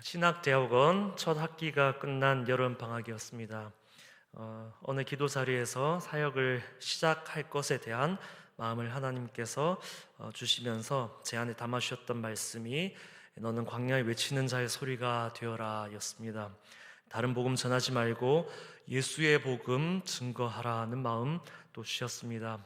신학대학원 첫 학기가 끝난 여름 방학이었습니다. 어, 어느 기도 자리에서 사역을 시작할 것에 대한 마음을 하나님께서 어, 주시면서 제 안에 담아주셨던 말씀이 너는 광야에 외치는 자의 소리가 되어라였습니다. 다른 복음 전하지 말고 예수의 복음 증거하라는 마음 또 주셨습니다.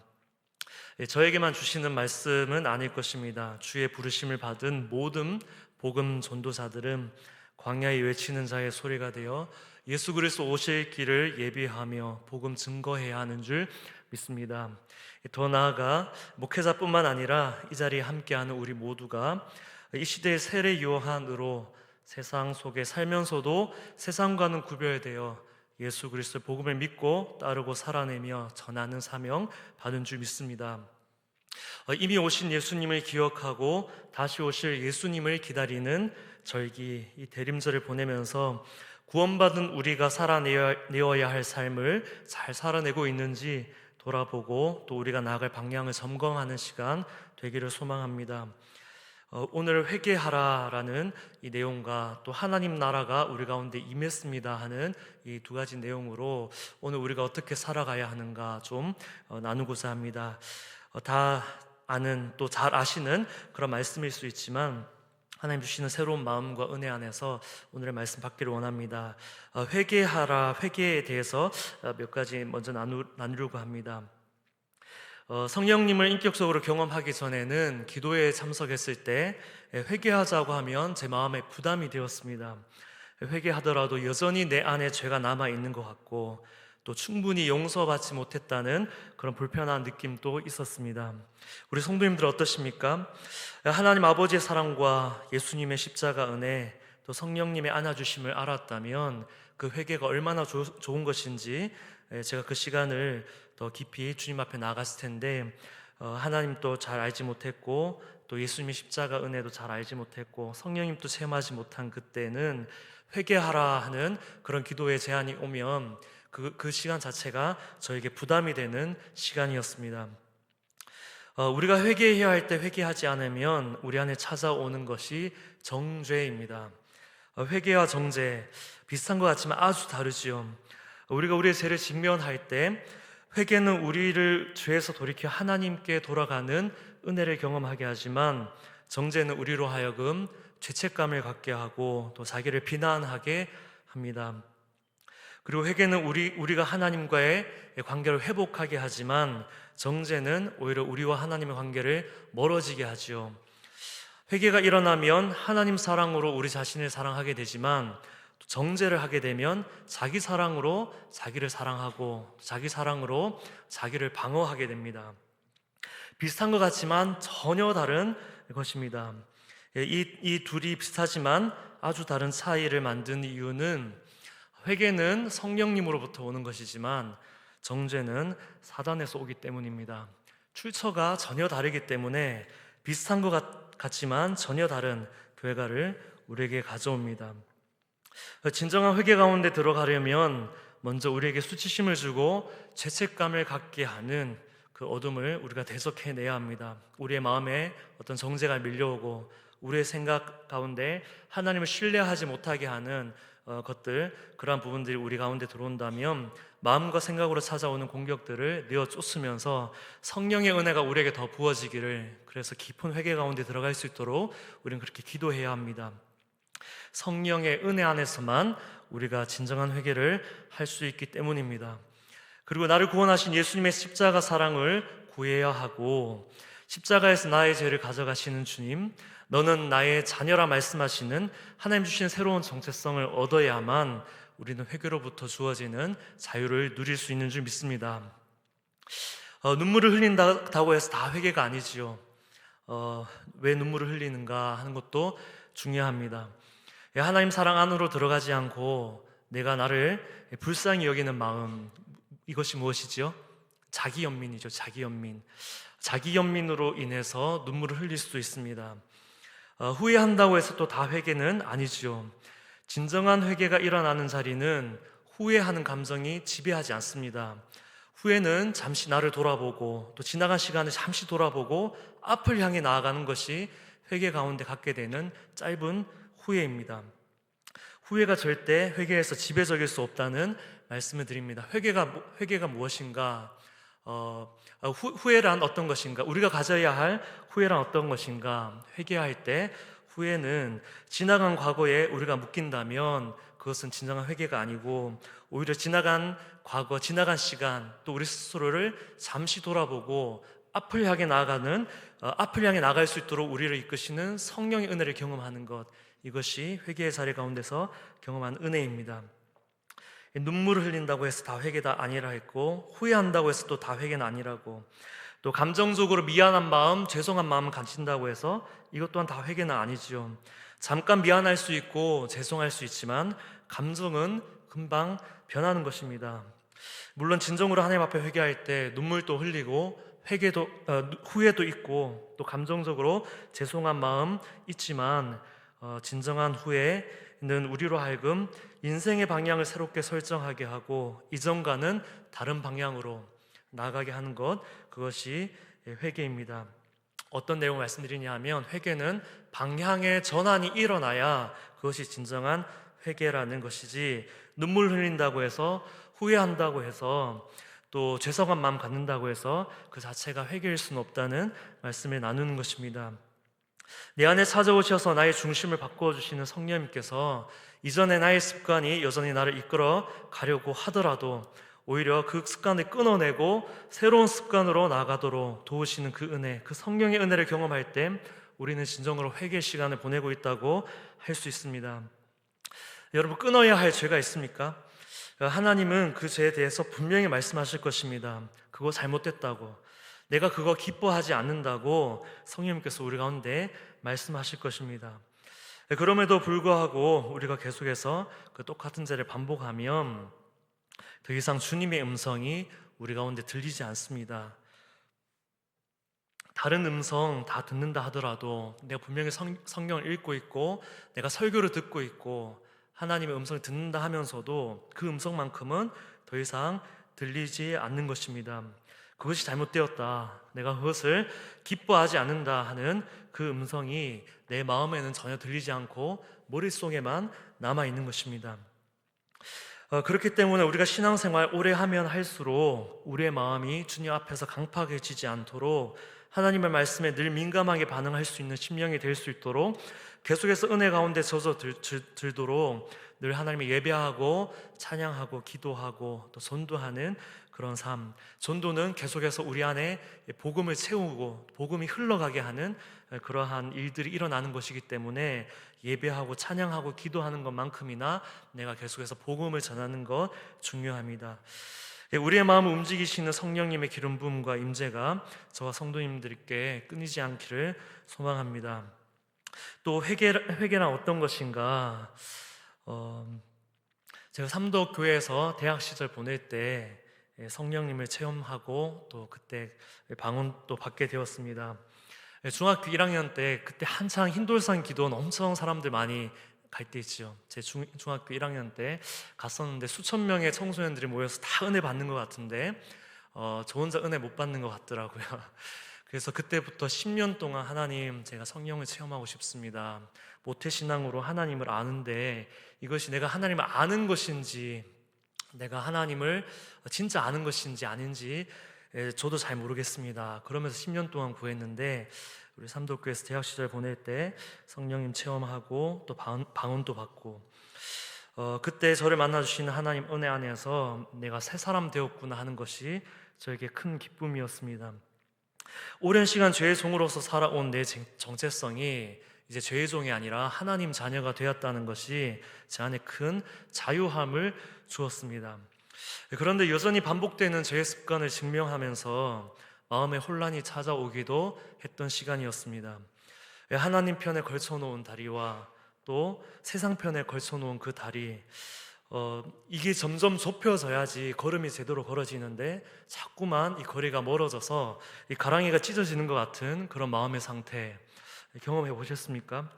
예, 저에게만 주시는 말씀은 아닐 것입니다. 주의 부르심을 받은 모든 복음 전도자들은 광야에 외치는 자의 소리가 되어 예수 그리스도 오실 길을 예비하며 복음 증거해야 하는 줄 믿습니다. 더 나아가 목회자뿐만 아니라 이 자리에 함께하는 우리 모두가 이 시대의 세례 요한으로 세상 속에 살면서도 세상과는 구별되어 예수 그리스도의 복음을 믿고 따르고 살아내며 전하는 사명 받은 줄 믿습니다. 어, 이미 오신 예수님을 기억하고 다시 오실 예수님을 기다리는 절기 이 대림절을 보내면서 구원받은 우리가 살아내어야 할 삶을 잘 살아내고 있는지 돌아보고 또 우리가 나아갈 방향을 점검하는 시간 되기를 소망합니다. 어, 오늘 회개하라라는 이 내용과 또 하나님 나라가 우리 가운데 임했습니다 하는 이 두 가지 내용으로 오늘 우리가 어떻게 살아가야 하는가 좀 어, 나누고자 합니다. 어, 다 아는 또 잘 아시는 그런 말씀일 수 있지만 하나님 주시는 새로운 마음과 은혜 안에서 오늘의 말씀 받기를 원합니다. 어, 회개하라 회개에 대해서 어, 몇 가지 먼저 나누, 나누려고 합니다. 어, 성령님을 인격적으로 경험하기 전에는 기도에 참석했을 때 예, 회개하자고 하면 제 마음에 부담이 되었습니다. 회개하더라도 여전히 내 안에 죄가 남아 있는 것 같고 또 충분히 용서받지 못했다는 그런 불편한 느낌도 있었습니다. 우리 성도님들 어떠십니까? 하나님 아버지의 사랑과 예수님의 십자가 은혜 또 성령님의 안아주심을 알았다면 그 회개가 얼마나 조, 좋은 것인지 예, 제가 그 시간을 더 깊이 주님 앞에 나갔을 텐데 어, 하나님도 잘 알지 못했고 또 예수님의 십자가 은혜도 잘 알지 못했고 성령님도 체험하지 못한 그때는 회개하라 하는 그런 기도의 제안이 오면 그, 그 시간 자체가 저에게 부담이 되는 시간이었습니다. 어, 우리가 회개해야 할 때 회개하지 않으면 우리 안에 찾아오는 것이 정죄입니다. 어, 회개와 정죄 비슷한 것 같지만 아주 다르지요. 우리가 우리의 죄를 직면할 때 회개는 우리를 죄에서 돌이켜 하나님께 돌아가는 은혜를 경험하게 하지만 정죄는 우리로 하여금 죄책감을 갖게 하고 또 자기를 비난하게 합니다. 그리고 회개는 우리 우리가 하나님과의 관계를 회복하게 하지만 정죄는 오히려 우리와 하나님의 관계를 멀어지게 하지요. 회개가 일어나면 하나님 사랑으로 우리 자신을 사랑하게 되지만 정죄를 하게 되면 자기 사랑으로 자기를 사랑하고 자기 사랑으로 자기를 방어하게 됩니다. 비슷한 것 같지만 전혀 다른 것입니다. 이, 이 둘이 비슷하지만 아주 다른 차이를 만든 이유는 회개는 성령님으로부터 오는 것이지만 정죄는 사단에서 오기 때문입니다. 출처가 전혀 다르기 때문에 비슷한 것 같, 같지만 전혀 다른 결과를 우리에게 가져옵니다. 진정한 회개 가운데 들어가려면 먼저 우리에게 수치심을 주고 죄책감을 갖게 하는 그 어둠을 우리가 대속해내야 합니다. 우리의 마음에 어떤 정죄가 밀려오고 우리의 생각 가운데 하나님을 신뢰하지 못하게 하는 어, 것들 그러한 부분들이 우리 가운데 들어온다면 마음과 생각으로 찾아오는 공격들을 내어 쫓으면서 성령의 은혜가 우리에게 더 부어지기를 그래서 깊은 회개 가운데 들어갈 수 있도록 우리는 그렇게 기도해야 합니다. 성령의 은혜 안에서만 우리가 진정한 회개를 할 수 있기 때문입니다. 그리고 나를 구원하신 예수님의 십자가 사랑을 구해야 하고 십자가에서 나의 죄를 가져가시는 주님, 너는 나의 자녀라 말씀하시는 하나님 주신 새로운 정체성을 얻어야만 우리는 회개로부터 주어지는 자유를 누릴 수 있는 줄 믿습니다. 어, 눈물을 흘린다고 해서 다 회개가 아니지요. 어, 왜 눈물을 흘리는가 하는 것도 중요합니다. 예, 하나님 사랑 안으로 들어가지 않고 내가 나를 불쌍히 여기는 마음 이것이 무엇이지요? 자기 연민이죠. 자기 연민. 자기 연민으로 인해서 눈물을 흘릴 수도 있습니다. 어, 후회한다고 해서 또 다 회개는 아니지요. 진정한 회개가 일어나는 자리는 후회하는 감정이 지배하지 않습니다. 후회는 잠시 나를 돌아보고 또 지나간 시간을 잠시 돌아보고 앞을 향해 나아가는 것이 회개 가운데 갖게 되는 짧은 후회입니다. 후회가 절대 회개에서 지배적일 수 없다는 말씀을 드립니다. 회개가 뭐- 회개가 무엇인가? 어, 어, 후, 후회란 어떤 것인가? 우리가 가져야 할 후회란 어떤 것인가? 회개할 때 후회는 지나간 과거에 우리가 묶인다면 그것은 진정한 회개가 아니고 오히려 지나간 과거, 지나간 시간 또 우리 스스로를 잠시 돌아보고 앞을 향해 나아가는 어, 앞을 향해 나갈 수 있도록 우리를 이끄시는 성령의 은혜를 경험하는 것 이것이 회개의 자리 가운데서 경험한 은혜입니다. 눈물을 흘린다고 해서 다 회개다 아니라 했고 후회한다고 해서 또 다 회개는 아니라고 또 감정적으로 미안한 마음, 죄송한 마음을 가진다고 해서 이것 또한 다 회개는 아니지요. 잠깐 미안할 수 있고 죄송할 수 있지만 감정은 금방 변하는 것입니다. 물론 진정으로 하나님 앞에 회개할 때 눈물도 흘리고 회개도 어, 후회도 있고 또 감정적으로 죄송한 마음 있지만 어, 진정한 후회 는 우리로 하여금 인생의 방향을 새롭게 설정하게 하고 이전과는 다른 방향으로 나아가게 하는 것 그것이 회개입니다. 어떤 내용을 말씀드리냐 하면 회개는 방향의 전환이 일어나야 그것이 진정한 회개라는 것이지 눈물 흘린다고 해서 후회한다고 해서 또 죄송한 마음 갖는다고 해서 그 자체가 회개일 수는 없다는 말씀을 나누는 것입니다. 내 안에 찾아오셔서 나의 중심을 바꾸어 주시는 성령님께서 이전의 나의 습관이 여전히 나를 이끌어 가려고 하더라도 오히려 그 습관을 끊어내고 새로운 습관으로 나가도록 도우시는 그 은혜, 그 성령의 은혜를 경험할 때 우리는 진정으로 회개 시간을 보내고 있다고 할 수 있습니다. 여러분 끊어야 할 죄가 있습니까? 하나님은 그 죄에 대해서 분명히 말씀하실 것입니다. 그거 잘못됐다고. 내가 그거 기뻐하지 않는다고 성령님께서 우리 가운데 말씀하실 것입니다. 그럼에도 불구하고 우리가 계속해서 그 똑같은 죄를 반복하면 더 이상 주님의 음성이 우리 가운데 들리지 않습니다. 다른 음성 다 듣는다 하더라도 내가 분명히 성, 성경을 읽고 있고 내가 설교를 듣고 있고 하나님의 음성을 듣는다 하면서도 그 음성만큼은 더 이상 들리지 않는 것입니다. 그것이 잘못되었다. 내가 그것을 기뻐하지 않는다 하는 그 음성이 내 마음에는 전혀 들리지 않고 머릿속에만 남아 있는 것입니다. 어, 그렇기 때문에 우리가 신앙생활 오래 하면 할수록 우리의 마음이 주님 앞에서 강팍해지지 않도록 하나님의 말씀에 늘 민감하게 반응할 수 있는 심령이 될 수 있도록 계속해서 은혜 가운데 젖어 들, 들 도록 늘 하나님을 예배하고 찬양하고 기도하고 또 전도하는 그런 삶. 전도는 계속해서 우리 안에 복음을 채우고 복음이 흘러가게 하는 그러한 일들이 일어나는 것이기 때문에 예배하고 찬양하고 기도하는 것만큼이나 내가 계속해서 복음을 전하는 것 중요합니다. 예, 우리의 마음을 움직이시는 성령님의 기름 부음과 임재가 저와 성도님들께 끊이지 않기를 소망합니다. 또 회개 회개란 어떤 것인가? 어, 제가 삼도 교회에서 대학 시절 보낼 때 예, 성령님을 체험하고 또 그때 방언도 받게 되었습니다. 예, 중학교 1학년 때 그때 한창 흰돌산 기도는 엄청 사람들 많이 갈 때 있죠. 제 중, 중학교 1학년 때 갔었는데 수천 명의 청소년들이 모여서 다 은혜 받는 것 같은데 어, 저 혼자 은혜 못 받는 것 같더라고요. 그래서 그때부터 10년 동안 하나님 제가 성령을 체험하고 싶습니다. 모태신앙으로 하나님을 아는데 이것이 내가 하나님을 아는 것인지 내가 하나님을 진짜 아는 것인지 아닌지 예, 저도 잘 모르겠습니다. 그러면서 10년 동안 구했는데 우리 삼도교에서 대학 시절 보낼 때 성령님 체험하고 또 방언, 도 받고 어, 그때 저를 만나 주시는 하나님 은혜 안에서 내가 새 사람 되었구나 하는 것이 저에게 큰 기쁨이었습니다. 오랜 시간 죄의 종으로서 살아온 내 정체성이 이제 죄의 종이 아니라 하나님 자녀가 되었다는 것이 제 안에 큰 자유함을 주었습니다. 그런데 여전히 반복되는 죄의 습관을 증명하면서 마음의 혼란이 찾아오기도 했던 시간이었습니다. 하나님 편에 걸쳐놓은 다리와 또 세상 편에 걸쳐놓은 그 다리, 어, 이게 점점 좁혀져야지 걸음이 제대로 걸어지는데 자꾸만 이 거리가 멀어져서 이 가랑이가 찢어지는 것 같은 그런 마음의 상태 경험해 보셨습니까?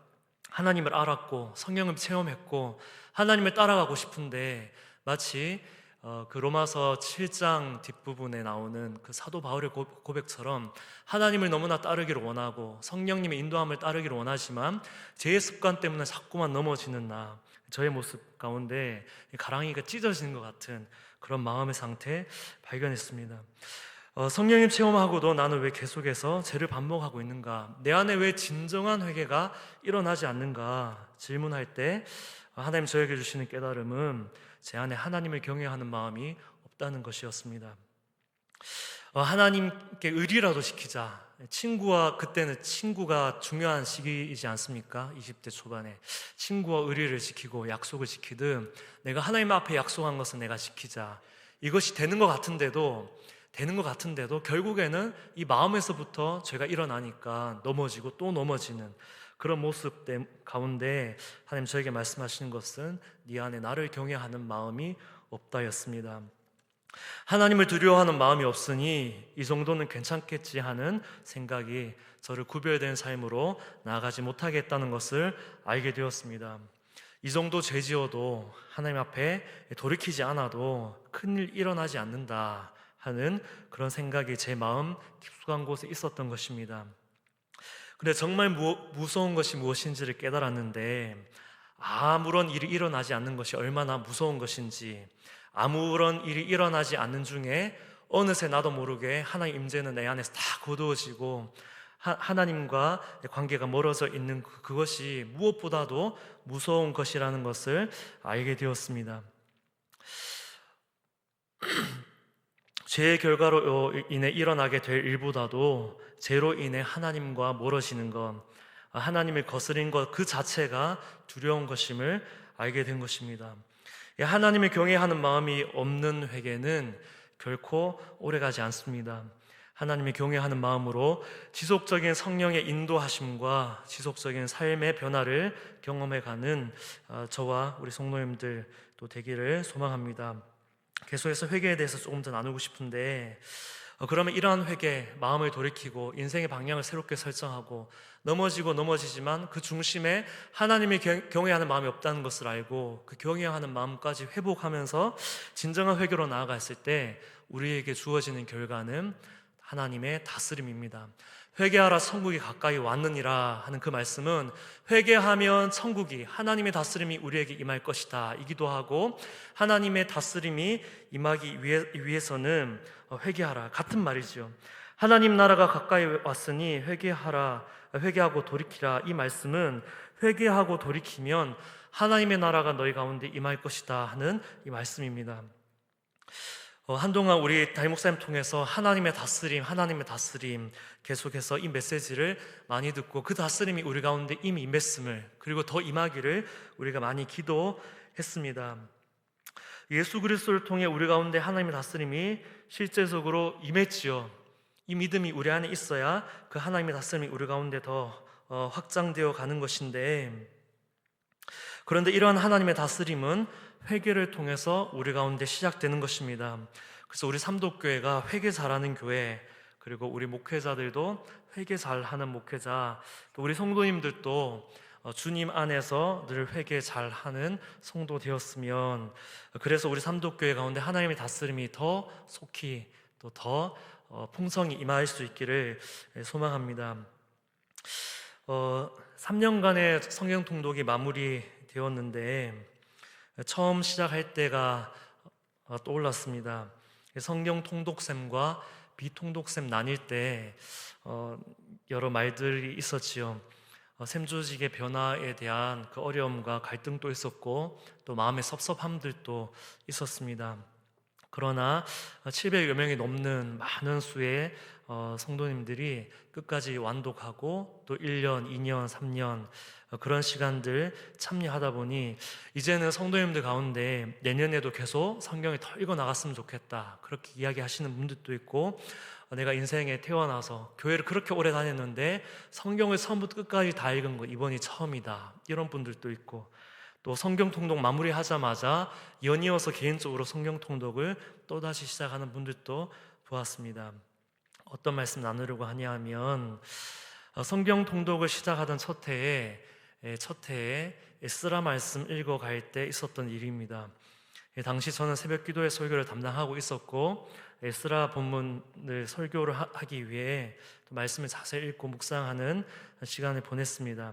하나님을 알았고 성령을 체험했고 하나님을 따라가고 싶은데 마치 어, 그 로마서 7장 뒷부분에 나오는 그 사도 바울의 고- 고백처럼 하나님을 너무나 따르기를 원하고 성령님의 인도함을 따르기를 원하지만 제 습관 때문에 자꾸만 넘어지는 나 저의 모습 가운데 이 가랑이가 찢어지는 것 같은 그런 마음의 상태 발견했습니다. 어, 성령님 체험하고도 나는 왜 계속해서 죄를 반복하고 있는가? 내 안에 왜 진정한 회개가 일어나지 않는가? 질문할 때 어, 하나님 저에게 주시는 깨달음은 제 안에 하나님을 경외하는 마음이 없다는 것이었습니다. 어, 하나님께 의리라도 지키자. 친구와 그때는 친구가 중요한 시기이지 않습니까? 20대 초반에 친구와 의리를 지키고 약속을 지키듯 내가 하나님 앞에 약속한 것은 내가 지키자. 이것이 되는 것 같은데도 되는 것 같은데도 결국에는 이 마음에서부터 죄가 일어나니까 넘어지고 또 넘어지는 그런 모습 때- 가운데 하나님 저에게 말씀하시는 것은 네 안에 나를 경외하는 마음이 없다였습니다. 하나님을 두려워하는 마음이 없으니 이 정도는 괜찮겠지 하는 생각이 저를 구별된 삶으로 나아가지 못하겠다는 것을 알게 되었습니다. 이 정도 죄 지어도 하나님 앞에 돌이키지 않아도 큰일 일어나지 않는다 하는 그런 생각이 제 마음 깊숙한 곳에 있었던 것입니다. 근데 정말 무, 무서운 것이 무엇인지를 깨달았는데 아무런 일이 일어나지 않는 것이 얼마나 무서운 것인지 아무런 일이 일어나지 않는 중에 어느새 나도 모르게 하나님 임재는 내 안에서 다 거두어지고 하, 하나님과 관계가 멀어져 있는 그- 그것이 무엇보다도 무서운 것이라는 것을 알게 되었습니다. 죄의 결과로 인해 일어나게 될 일보다도 죄로 인해 하나님과 멀어지는 것, 하나님을 거스린 것 그 자체가 두려운 것임을 알게 된 것입니다. 이 하나님을 경외하는 마음이 없는 회개는 결코 오래가지 않습니다. 하나님을 경외하는 마음으로 지속적인 성령의 인도하심과 지속적인 삶의 변화를 경험해가는 어, 저와 우리 성도님들 또 되기를 소망합니다. 계속해서 회개에 대해서 조금 더 나누고 싶은데 어, 그러면 이러한 회개, 마음을 돌이키고 인생의 방향을 새롭게 설정하고 넘어지고 넘어지지만 그 중심에 하나님을 경- 경외하는 마음이 없다는 것을 알고 그 경외하는 마음까지 회복하면서 진정한 회개로 나아갔을 때 우리에게 주어지는 결과는 하나님의 다스림입니다. 회개하라 천국이 가까이 왔느니라 하는 그 말씀은 회개하면 천국이 하나님의 다스림이 우리에게 임할 것이다 이기도 하고 하나님의 다스림이 임하기 위해, 위해서는 어, 회개하라 같은 말이죠. 하나님 나라가 가까이 왔으니 회개하라 회개하고 돌이키라 이 말씀은 회개하고 돌이키면 하나님의 나라가 너희 가운데 임할 것이다 하는 이 말씀입니다. 어, 한동안 우리 담임 목사님 통해서 하나님의 다스림, 하나님의 다스림 계속해서 이 메시지를 많이 듣고 그 다스림이 우리 가운데 이미 임했음을 그리고 더 임하기를 우리가 많이 기도했습니다. 예수 그리스도를 통해 우리 가운데 하나님의 다스림이 실제적으로 임했지요. 이 믿음이 우리 안에 있어야 그 하나님의 다스림이 우리 가운데 더 어, 확장되어 가는 것인데 그런데 이러한 하나님의 다스림은 회개를 통해서 우리 가운데 시작되는 것입니다. 그래서 우리 삼도교회가 회개 잘하는 교회 그리고 우리 목회자들도 회개 잘하는 목회자 또 우리 성도님들도 어, 주님 안에서 늘 회개 잘하는 성도 되었으면 그래서 우리 삼도교회 가운데 하나님의 다스림이 더 속히 또더 어, 풍성히 임할 수 있기를 소망합니다. 어, 3년간의 성경 통독이 마무리되었는데 처음 시작할 때가 어, 떠올랐습니다. 성경 통독쌤과 비통독쌤 나뉠 때 어, 여러 말들이 있었지요. 어, 샘조직의 변화에 대한 그 어려움과 갈등도 있었고 또 마음의 섭섭함들도 있었습니다. 그러나 700여 명이 넘는 많은 수의 어, 성도님들이 끝까지 완독하고 또 1년, 2년, 3년 어, 그런 시간들 참여하다 보니 이제는 성도님들 가운데 내년에도 계속 성경을 더 읽어 나갔으면 좋겠다. 그렇게 이야기하시는 분들도 있고 어, 내가 인생에 태어나서 교회를 그렇게 오래 다녔는데 성경을 처음부터 끝까지 다 읽은 거 이번이 처음이다. 이런 분들도 있고 또 성경 통독 마무리하자마자 연이어서 개인적으로 성경 통독을 또다시 시작하는 분들도 보았습니다. 어떤 말씀 나누려고 하냐면 어, 성경 통독을 시작하던 첫 해에 에, 첫 해에 에스라 말씀 읽어갈 때 있었던 일입니다. 예, 당시 저는 새벽 기도의 설교를 담당하고 있었고 에스라 본문을 설교를 하- 하기 위해 또 말씀을 자세히 읽고 묵상하는 시간을 보냈습니다.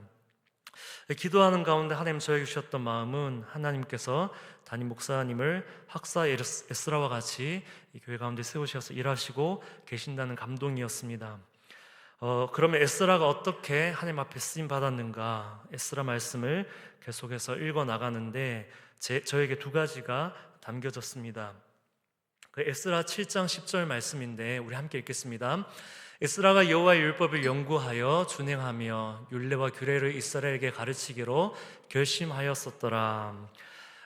예, 기도하는 가운데 하나님 저에게 주셨던 마음은 하나님께서 담임 목사님을 학사 에스- 에스라와 같이 이 교회 가운데 세우셔서 일하시고 계신다는 감동이었습니다. 어, 그러면 에스라가 어떻게 하나님 앞에 쓰임 받았는가? 에스라 말씀을 계속해서 읽어 나가는데 제, 저에게 두 가지가 담겨졌습니다. 그 에스라 7장 10절 말씀인데 우리 함께 읽겠습니다. 에스라가 여호와의 율법을 연구하여 준행하며 율례와 규례를 이스라엘에게 가르치기로 결심하였었더라.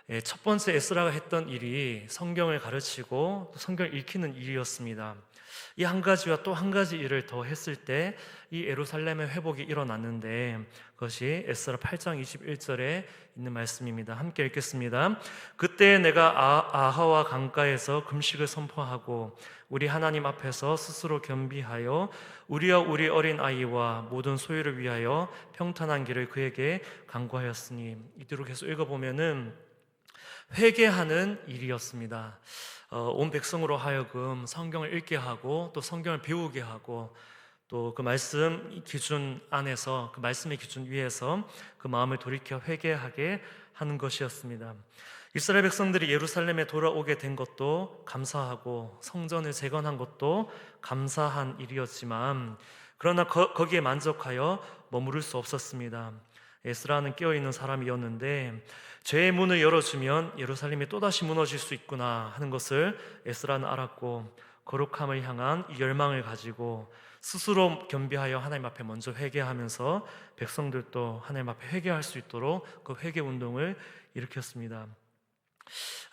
예, 첫 번째 에스라가 했던 일이 성경을 가르치고 또 성경을 읽히는 일이었습니다. 이 한 가지와 또 한 가지 일을 더 했을 때 이 예루살렘의 회복이 일어났는데 그것이 에스라 8장 21절에 있는 말씀입니다. 함께 읽겠습니다. 그때 내가 아, 아하와 강가에서 금식을 선포하고 우리 하나님 앞에서 스스로 겸비하여 우리와 우리 어린 아이와 모든 소유를 위하여 평탄한 길을 그에게 강구하였으니 이대로 계속 읽어보면은 회개하는 일이었습니다. 어, 온 백성으로 하여금 성경을 읽게 하고 또 성경을 배우게 하고 또 그 말씀 기준 안에서 그 말씀의 기준 위에서 그 마음을 돌이켜 회개하게 하는 것이었습니다. 이스라엘 백성들이 예루살렘에 돌아오게 된 것도 감사하고 성전을 재건한 것도 감사한 일이었지만 그러나 거, 거기에 만족하여 머무를 수 없었습니다. 에스라는 깨어 있는 사람이었는데 죄의 문을 열어주면 예루살렘이 또다시 무너질 수 있구나 하는 것을 에스라는 알았고 거룩함을 향한 이 열망을 가지고 스스로 겸비하여 하나님 앞에 먼저 회개하면서 백성들도 하나님 앞에 회개할 수 있도록 그 회개 운동을 일으켰습니다.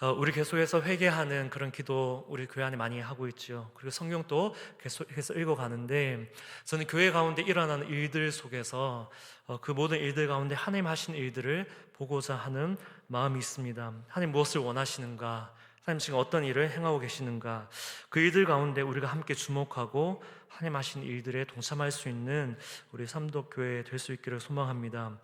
어, 우리 계속해서 회개하는 그런 기도 우리 교회 안에 많이 하고 있죠. 그리고 성경도 계속해서 읽어가는데 저는 교회 가운데 일어나는 일들 속에서 어, 그 모든 일들 가운데 하나님 하신 일들을 보고자 하는 마음이 있습니다. 하나님 무엇을 원하시는가? 하나님 지금 어떤 일을 행하고 계시는가? 그 일들 가운데 우리가 함께 주목하고 하나님 하신 일들에 동참할 수 있는 우리 삼도교회 될 수 있기를 소망합니다.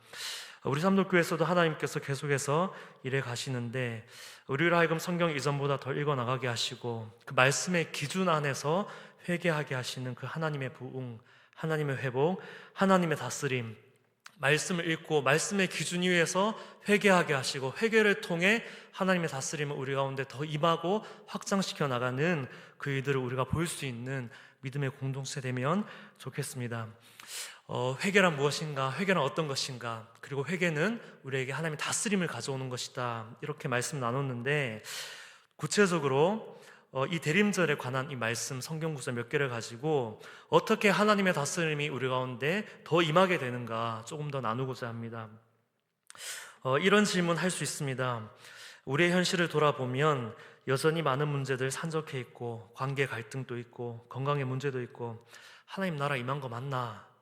우리 삼도교회에서도 하나님께서 계속해서 일해 가시는데 우리를 하여금 성경 이전보다 더 읽어 나가게 하시고 그 말씀의 기준 안에서 회개하게 하시는 그 하나님의 부흥, 하나님의 회복, 하나님의 다스림, 말씀을 읽고 말씀의 기준 위에서 회개하게 하시고 회개를 통해 하나님의 다스림을 우리 가운데 더 임하고 확장시켜 나가는 그 일들을 우리가 볼 수 있는 믿음의 공동체 되면 좋겠습니다. 어, 회개란 무엇인가? 회개는 어떤 것인가? 그리고 회개는 우리에게 하나님의 다스림을 가져오는 것이다. 이렇게 말씀 나눴는데 구체적으로 어, 이 대림절에 관한 이 말씀 성경 구절 몇 개를 가지고 어떻게 하나님의 다스림이 우리 가운데 더 임하게 되는가 조금 더 나누고자 합니다. 어, 이런 질문 할 수 있습니다. 우리의 현실을 돌아보면 여전히 많은 문제들 산적해 있고 관계 갈등도 있고 건강의 문제도 있고 하나님 나라 임한 거 맞나?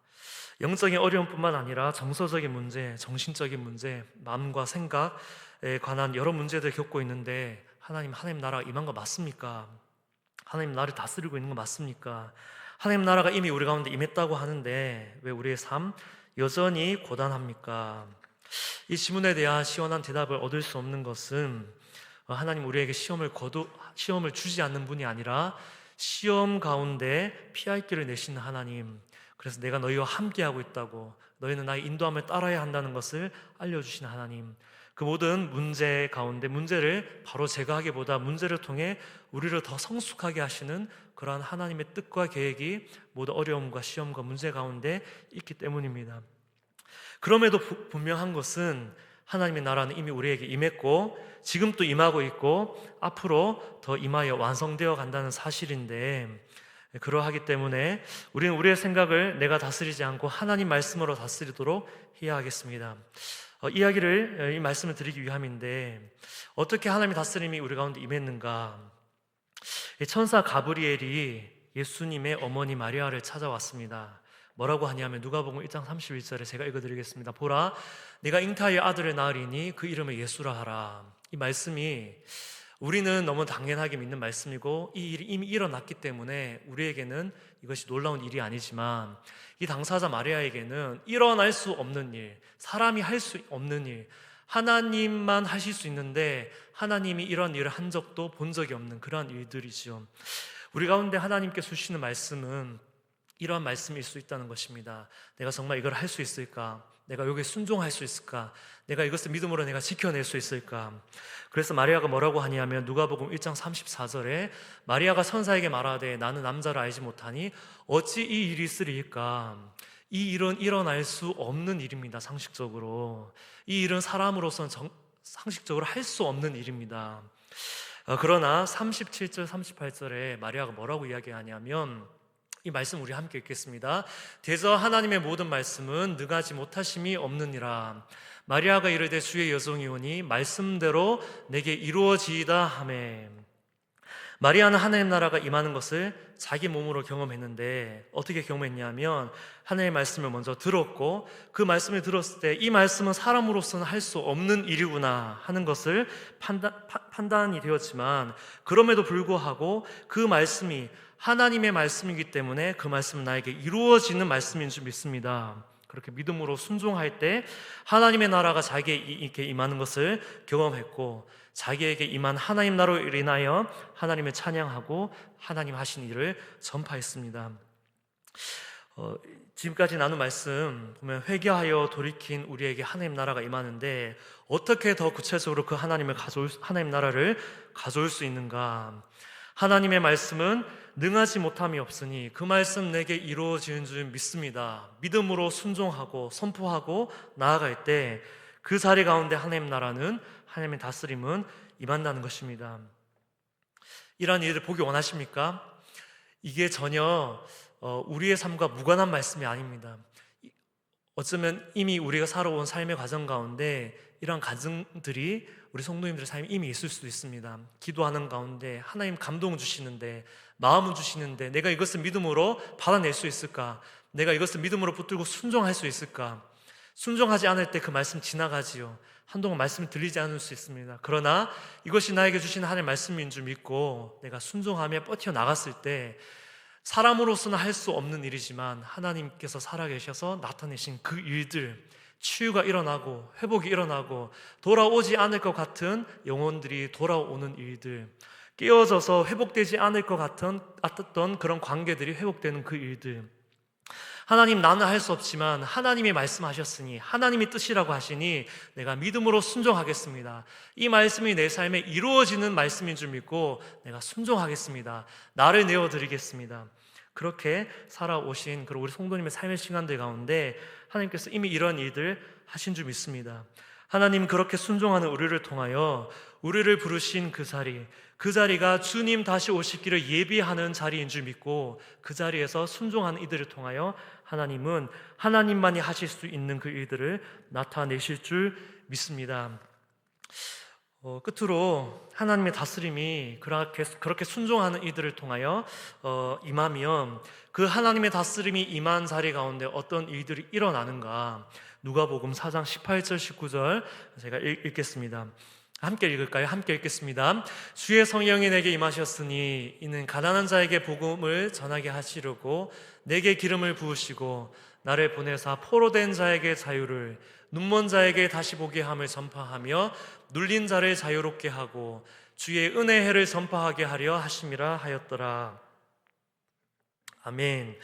영적인 어려움뿐만 아니라 정서적인 문제, 정신적인 문제, 마음과 생각에 관한 여러 문제들 겪고 있는데 하나님 하나님 나라 임한 거 맞습니까? 하나님 나를 다스리고 있는 거 맞습니까? 하나님 나라가 이미 우리 가운데 임했다고 하는데 왜 우리의 삶 여전히 고단합니까? 이 질문에 대한 시원한 대답을 얻을 수 없는 것은 어, 하나님 우리에게 시험을 거두 시험을 주지 않는 분이 아니라 시험 가운데 피할 길을 내시는 하나님. 그래서 내가 너희와 함께하고 있다고 너희는 나의 인도함을 따라야 한다는 것을 알려주시는 하나님. 그 모든 문제 가운데 문제를 바로 제거하기보다 문제를 통해 우리를 더 성숙하게 하시는 그러한 하나님의 뜻과 계획이 모두 어려움과 시험과 문제 가운데 있기 때문입니다. 그럼에도 부- 분명한 것은 하나님의 나라는 이미 우리에게 임했고 지금 또 임하고 있고 앞으로 더 임하여 완성되어 간다는 사실인데 그러하기 때문에 우리는 우리의 생각을 내가 다스리지 않고 하나님 말씀으로 다스리도록 해야 하겠습니다. 어, 이야기를 어, 이 말씀을 드리기 위함인데 어떻게 하나님의 다스림이 우리 가운데 임했는가? 이 천사 가브리엘이 예수님의 어머니 마리아를 찾아왔습니다. 뭐라고 하냐면 누가복음 1장 31절에 제가 읽어드리겠습니다. 보라, 네가 잉타의 아들을 낳으리니 그 이름을 예수라 하라. 이 말씀이 우리는 너무 당연하게 믿는 말씀이고 이 일이 이미 일어났기 때문에 우리에게는 이것이 놀라운 일이 아니지만 이 당사자 마리아에게는 일어날 수 없는 일, 사람이 할 수 없는 일, 하나님만 하실 수 있는데 하나님이 이런 일을 한 적도 본 적이 없는 그러한 일들이죠. 우리 가운데 하나님께서 주시는 말씀은 이러한 말씀일 수 있다는 것입니다. 내가 정말 이걸 할 수 있을까? 내가 여기에 순종할 수 있을까? 내가 이것을 믿음으로 내가 지켜낼 수 있을까? 그래서 마리아가 뭐라고 하냐면 누가복음 1장 34절에 마리아가 선사에게 말하되 나는 남자를 알지 못하니 어찌 이 일이 있으리까? 이 일은 일어날 수 없는 일입니다. 상식적으로 이 일은 사람으로서는 정- 상식적으로 할 수 없는 일입니다. 어, 그러나 37절 38절에 마리아가 뭐라고 이야기하냐면 이 말씀 우리 함께 읽겠습니다. 대저 하나님의 모든 말씀은 능하지 못하심이 없느니라. 마리아가 이르되 주의 여종이오니 말씀대로 내게 이루어지이다 하매. 마리아는 하나님 나라가 임하는 것을 자기 몸으로 경험했는데 어떻게 경험했냐면 하나님의 말씀을 먼저 들었고 그 말씀을 들었을 때 이 말씀은 사람으로서는 할 수 없는 일이구나 하는 것을 판단, 파- 판단이 되었지만 그럼에도 불구하고 그 말씀이 하나님의 말씀이기 때문에 그 말씀은 나에게 이루어지는 말씀인 줄 믿습니다. 그렇게 믿음으로 순종할 때 하나님의 나라가 자기에게 임하는 것을 경험했고 자기에게 임한 하나님 나라로 인하여 하나님을 찬양하고 하나님 하신 일을 전파했습니다. 어, 지금까지 나눈 말씀 보면 회개하여 돌이킨 우리에게 하나님 나라가 임하는데 어떻게 더 구체적으로 그 하나님을 가져올 하나님 나라를 가져올 수 있는가? 하나님의 말씀은 능하지 못함이 없으니 그 말씀 내게 이루어지는 줄 믿습니다. 믿음으로 순종하고 선포하고 나아갈 때 그 자리 가운데 하나님 나라는 하나님의 다스림은 임한다는 것입니다. 이러한 일을 보기 원하십니까? 이게 전혀 어, 우리의 삶과 무관한 말씀이 아닙니다. 이- 어쩌면 이미 우리가 살아온 삶의 과정 가운데 이러한 가정들이 우리 성도님들의 삶이 이미 있을 수도 있습니다. 기도하는 가운데 하나님 감동 주시는데 마음을 주시는데 내가 이것을 믿음으로 받아낼 수 있을까? 내가 이것을 믿음으로 붙들고 순종할 수 있을까? 순종하지 않을 때 그 말씀 지나가지요. 한동안 말씀이 들리지 않을 수 있습니다. 그러나 이것이 나에게 주신 하나님의 말씀인 줄 믿고 내가 순종하며 버텨 나갔을 때 사람으로서는 할 수 없는 일이지만 하나님께서 살아계셔서 나타내신 그 일들, 치유가 일어나고 회복이 일어나고 돌아오지 않을 것 같은 영혼들이 돌아오는 일들, 깨어져서 회복되지 않을 것 같은 같았던 그런 관계들이 회복되는 그 일들. 하나님 나는 할 수 없지만 하나님이 말씀하셨으니 하나님이 뜻이라고 하시니 내가 믿음으로 순종하겠습니다. 이 말씀이 내 삶에 이루어지는 말씀인 줄 믿고 내가 순종하겠습니다. 나를 내어 드리겠습니다. 그렇게 살아오신 그리고 우리 성도님의 삶의 시간들 가운데 하나님께서 이미 이런 일들 하신 줄 믿습니다. 하나님 그렇게 순종하는 우리를 통하여 우리를 부르신 그 자리, 그 자리가 주님 다시 오시기를 예비하는 자리인 줄 믿고 그 자리에서 순종하는 이들을 통하여 하나님은 하나님만이 하실 수 있는 그 일들을 나타내실 줄 믿습니다. 어, 끝으로 하나님의 다스림이 그렇게, 그렇게 순종하는 이들을 통하여 어, 임하면 그 하나님의 다스림이 임한 자리 가운데 어떤 일들이 일어나는가 누가복음 4장 18절 19절 제가 읽, 읽겠습니다. 함께 읽을까요? 함께 읽겠습니다. 주의 성령이 내게 임하셨으니 이는 가난한 자에게 복음을 전하게 하시려고 내게 기름을 부으시고 나를 보내사 포로된 자에게 자유를 눈먼 자에게 다시 보게 함을 전파하며 눌린 자를 자유롭게 하고 주의 은혜 해를 전파하게 하려 하심이라 하였더라. 아멘.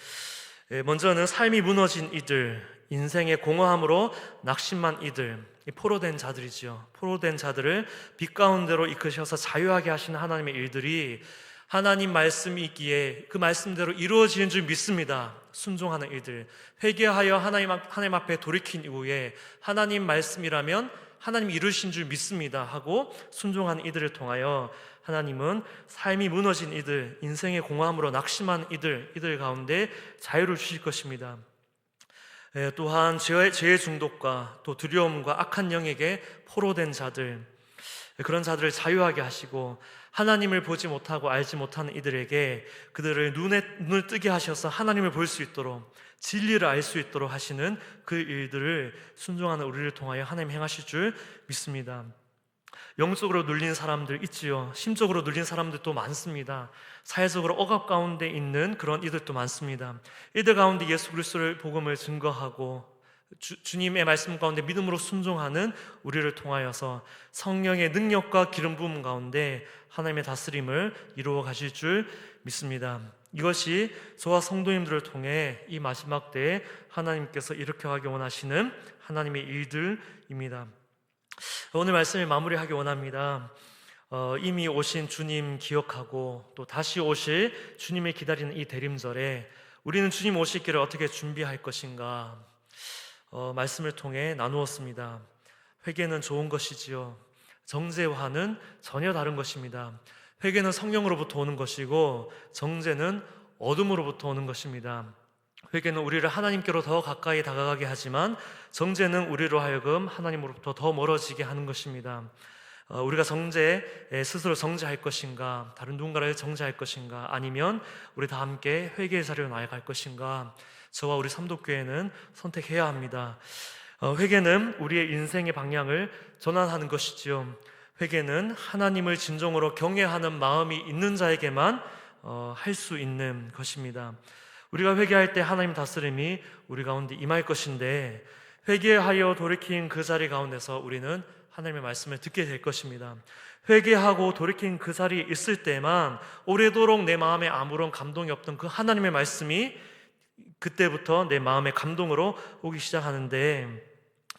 예, 먼저는 삶이 무너진 이들, 인생의 공허함으로 낙심한 이들, 이 포로된 자들이지요. 포로된 자들을 빛 가운데로 이끄셔서 자유하게 하시는 하나님의 일들이 하나님 말씀이 있기에 그 말씀대로 이루어지는 줄 믿습니다. 순종하는 일들. 회개하여 하나님, 앞- 하나님 앞에 돌이킨 이후에 하나님 말씀이라면 하나님 이루신 줄 믿습니다. 하고 순종하는 이들을 통하여 하나님은 삶이 무너진 이들, 인생의 공허함으로 낙심한 이들, 이들 가운데 자유를 주실 것입니다. 예, 또한 죄의, 죄의 중독과 또 두려움과 악한 영에게 포로된 자들, 예, 그런 자들을 자유하게 하시고 하나님을 보지 못하고 알지 못하는 이들에게 그들을 눈에 눈을 뜨게 하셔서 하나님을 볼 수 있도록 진리를 알 수 있도록 하시는 그 일들을 순종하는 우리를 통하여 하나님 행하실 줄 믿습니다. 영적으로 눌린 사람들 있지요. 심적으로 눌린 사람들도 많습니다. 사회적으로 억압 가운데 있는 그런 이들도 많습니다. 이들 가운데 예수 그리스도를 복음을 증거하고 주, 주님의 말씀 가운데 믿음으로 순종하는 우리를 통하여서 성령의 능력과 기름 부음 가운데 하나님의 다스림을 이루어 가실 줄 믿습니다. 이것이 저와 성도님들을 통해 이 마지막 때에 하나님께서 이렇게 하기 원하시는 하나님의 일들입니다. 오늘 말씀을 마무리하기 원합니다. 어, 이미 오신 주님 기억하고 또 다시 오실 주님을 기다리는 이 대림절에 우리는 주님 오실 길을 어떻게 준비할 것인가 어, 말씀을 통해 나누었습니다. 회개는 좋은 것이지요. 정죄와는 전혀 다른 것입니다. 회개는 성령으로부터 오는 것이고 정죄는 어둠으로부터 오는 것입니다. 회개는 우리를 하나님께로 더 가까이 다가가게 하지만 정죄는 우리로 하여금 하나님으로부터 더 멀어지게 하는 것입니다. 어, 우리가 정죄 스스로 정죄할 것인가, 다른 누군가를 정죄할 것인가, 아니면 우리 다 함께 회개의 자리로 나아갈 것인가, 저와 우리 삼독교회는 선택해야 합니다. 어, 회개는 우리의 인생의 방향을 전환하는 것이지요. 회개는 하나님을 진정으로 경외하는 마음이 있는 자에게만 어, 할수 있는 것입니다. 우리가 회개할 때 하나님 다스림이 우리 가운데 임할 것인데 회개하여 돌이킨 그 자리 가운데서 우리는 하나님의 말씀을 듣게 될 것입니다. 회개하고 돌이킨 그 자리에 있을 때만 오래도록 내 마음에 아무런 감동이 없던 그 하나님의 말씀이 그때부터 내 마음의 감동으로 오기 시작하는데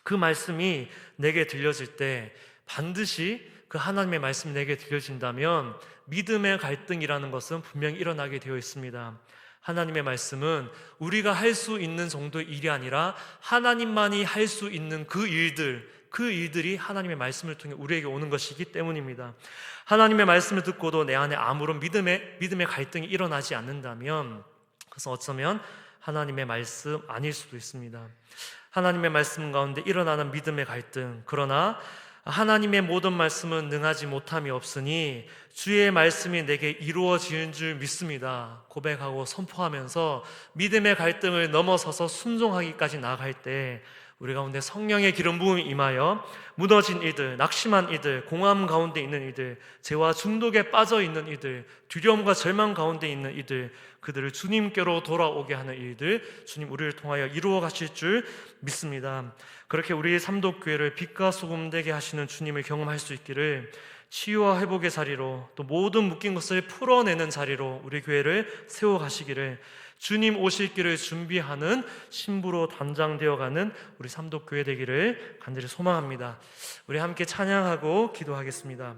그 말씀이 내게 들려질 때 반드시 그 하나님의 말씀이 내게 들려진다면 믿음의 갈등이라는 것은 분명히 일어나게 되어 있습니다. 하나님의 말씀은 우리가 할 수 있는 정도의 일이 아니라 하나님만이 할 수 있는 그 일들, 그 일들이 하나님의 말씀을 통해 우리에게 오는 것이기 때문입니다. 하나님의 말씀을 듣고도 내 안에 아무런 믿음의, 믿음의 갈등이 일어나지 않는다면 그래서 어쩌면 하나님의 말씀 아닐 수도 있습니다. 하나님의 말씀 가운데 일어나는 믿음의 갈등, 그러나 하나님의 모든 말씀은 능하지 못함이 없으니 주의 말씀이 내게 이루어지는 줄 믿습니다. 고백하고 선포하면서 믿음의 갈등을 넘어서서 순종하기까지 나아갈 때 우리 가운데 성령의 기름 부음이 임하여 무너진 이들, 낙심한 이들, 공함 가운데 있는 이들, 죄와 중독에 빠져 있는 이들, 두려움과 절망 가운데 있는 이들, 그들을 주님께로 돌아오게 하는 일들, 주님 우리를 통하여 이루어 가실 줄 믿습니다. 그렇게 우리 삼독교회를 빛과 소금 되게 하시는 주님을 경험할 수 있기를 치유와 회복의 자리로 또 모든 묶인 것을 풀어내는 자리로 우리 교회를 세워 가시기를 주님 오실 길을 준비하는 신부로 단장되어가는 우리 삼독교회 되기를 간절히 소망합니다. 우리 함께 찬양하고 기도하겠습니다.